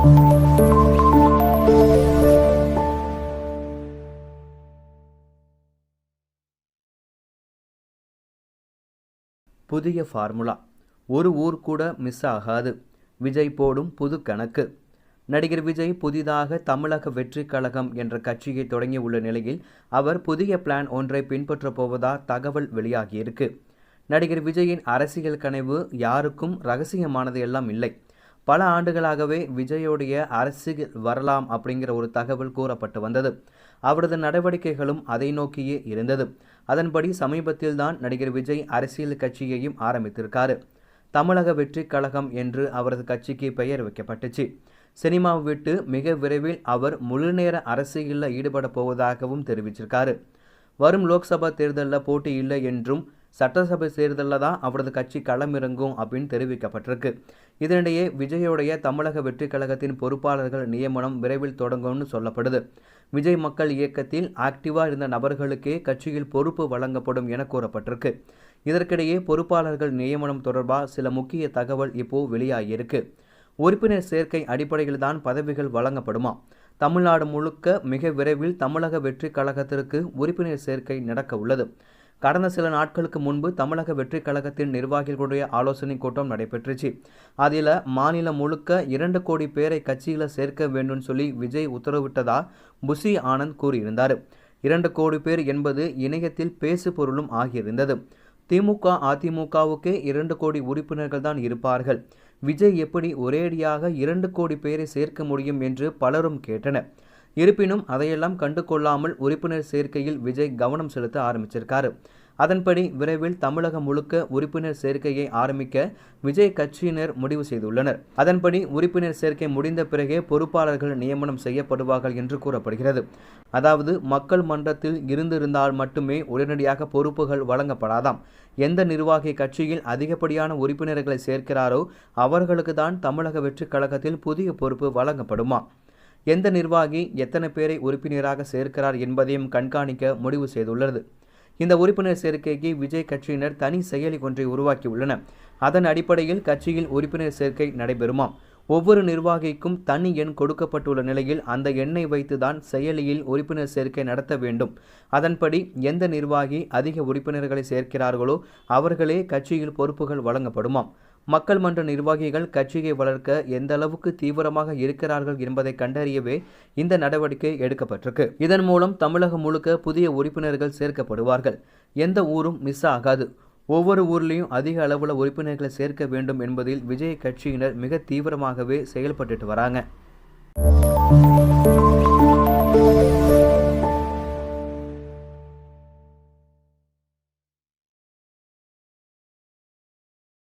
புதிய ஃபார்முலா. ஒரு ஊர் கூட மிஸ் ஆகாது. விஜய் போடும் புது கணக்கு. நடிகர் விஜய் புதிதாக தமிழக வெற்றி கழகம் என்ற கட்சியை தொடங்கியுள்ள நிலையில் அவர் புதிய பிளான் ஒன்றை பின்பற்றப் போவதா தகவல் வெளியாகியிருக்கு நடிகர் விஜயின் அரசியல் கனவு யாருக்கும் ரகசியமானது எல்லாம் இல்லை. பல ஆண்டுகளாகவே விஜயோடைய அரசியல் வரலாம் அப்படிங்கிற ஒரு தகவல் கூறப்பட்டு வந்தது. அவரது நடவடிக்கைகளும் அதை நோக்கியே இருந்தது. அதன்படி சமீபத்தில் தான் நடிகர் விஜய் அரசியல் கட்சியையும் ஆரம்பித்திருக்காரு. தமிழக வெற்றி கழகம் என்று அவரது கட்சிக்கு பெயர் வைக்கப்பட்டுச்சு. சினிமாவை விட்டு மிக விரைவில் அவர் முழுநேர அரசியலில் ஈடுபட போவதாகவும் தெரிவிச்சிருக்காரு. வரும் லோக்சபா தேர்தலில் போட்டி இல்லை என்றும் சட்டசபை தேர்தலில் தான் அவரது கட்சி களமிறங்கும் அப்படின்னு தெரிவிக்கப்பட்டிருக்கு. இதனிடையே விஜயோடைய தமிழக வெற்றிக் கழகத்தின் பொறுப்பாளர்கள் நியமனம் விரைவில் தொடங்கும்னு சொல்லப்படுது. விஜய் மக்கள் இயக்கத்தில் ஆக்டிவாக இருந்த நபர்களுக்கே கட்சியில் பொறுப்பு வழங்கப்படும் என கூறப்பட்டிருக்கு. இதற்கிடையே பொறுப்பாளர்கள் நியமனம் தொடர்பாக சில முக்கிய தகவல் இப்போ வெளியாகியிருக்கு. உறுப்பினர் சேர்க்கை அடிப்படையில் தான் பதவிகள் வழங்கப்படுமா? தமிழ்நாடு முழுக்க மிக விரைவில் தமிழக வெற்றிக் கழகத்திற்கு உறுப்பினர் சேர்க்கை நடக்க உள்ளது. கடந்த சில நாட்களுக்கு முன்பு தமிழக வெற்றிக் கழகத்தின் நிர்வாகிகளுடைய ஆலோசனை கூட்டம் நடைபெற்றுச்சு. அதில் மாநிலம் முழுக்க இரண்டு கோடி பேரை கட்சியில் சேர்க்க வேண்டும் சொல்லி விஜய் உத்தரவிட்டதா புஷி ஆனந்த் கூறியிருந்தார். இரண்டு கோடி பேர் என்பது இணையத்தில் பேசு பொருளும் ஆகியிருந்தது. திமுக அதிமுகவுக்கே இரண்டு கோடி உறுப்பினர்கள் தான் இருப்பார்கள். விஜய் எப்படி ஒரேடியாக இரண்டு கோடி பேரை சேர்க்க முடியும் என்று பலரும் கேட்டனர். இருப்பினும் அதையெல்லாம் கண்டு கொள்ளாமல் உறுப்பினர் சேர்க்கையில் விஜய் கவனம் செலுத்த ஆரம்பிச்சிருக்காரு. அதன்படி விரைவில் தமிழகம் முழுக்க உறுப்பினர் சேர்க்கையை ஆரம்பிக்க விஜய் கட்சியினர் முடிவு செய்துள்ளனர். அதன்படி உறுப்பினர் சேர்க்கை முடிந்த பிறகே பொறுப்பாளர்கள் நியமனம் செய்யப்படுவார்கள் என்று கூறப்படுகிறது. அதாவது மக்கள் மன்றத்தில் இருந்திருந்தால் மட்டுமே உடனடியாக பொறுப்புகள் வழங்கப்படாதாம். எந்த நிர்வாகி கட்சியில் அதிகப்படியான உறுப்பினர்களை சேர்க்கிறாரோ அவர்களுக்கு தான் தமிழக வெற்றிக் கழகத்தில் புதிய பொறுப்பு வழங்கப்படுமா? எந்த நிர்வாகி எத்தனை பேரை உறுப்பினராக சேர்க்கிறார் என்பதையும் கண்காணிக்க முடிவு செய்துள்ளது. இந்த உறுப்பினர் சேர்க்கைக்கு விஜய் கட்சியினர் தனி செயலி ஒன்றை உருவாக்கியுள்ளனர். அதன் அடிப்படையில் கட்சியில் உறுப்பினர் சேர்க்கை நடைபெறுமாம். ஒவ்வொரு நிர்வாகிக்கும் தனி எண் கொடுக்கப்பட்டுள்ள நிலையில் அந்த எண்ணை வைத்துதான் செயலியில் உறுப்பினர் சேர்க்கை நடத்த வேண்டும். அதன்படி எந்த நிர்வாகி அதிக உறுப்பினர்களை சேர்க்கிறார்களோ அவர்களே கட்சியில் பொறுப்புகள் வழங்கப்படுமாம். மக்கள் மன்ற நிர்வாகிகள் கட்சியை வளர்க்க எந்த அளவுக்கு தீவிரமாக இருக்கிறார்கள் என்பதை கண்டறியவே இந்த நடவடிக்கை எடுக்கப்பட்டிருக்கு. இதன் மூலம் தமிழகம் முழுக்க புதிய உறுப்பினர்கள் சேர்க்கப்படுவார்கள். எந்த ஊரும் மிஸ் ஆகாது. ஒவ்வொரு ஊர்லேயும் அதிக அளவில் உறுப்பினர்களை சேர்க்க வேண்டும் என்பதில் விஜய் கட்சியினர் மிக தீவிரமாகவே செயல்பட்டுட்டு வராங்க.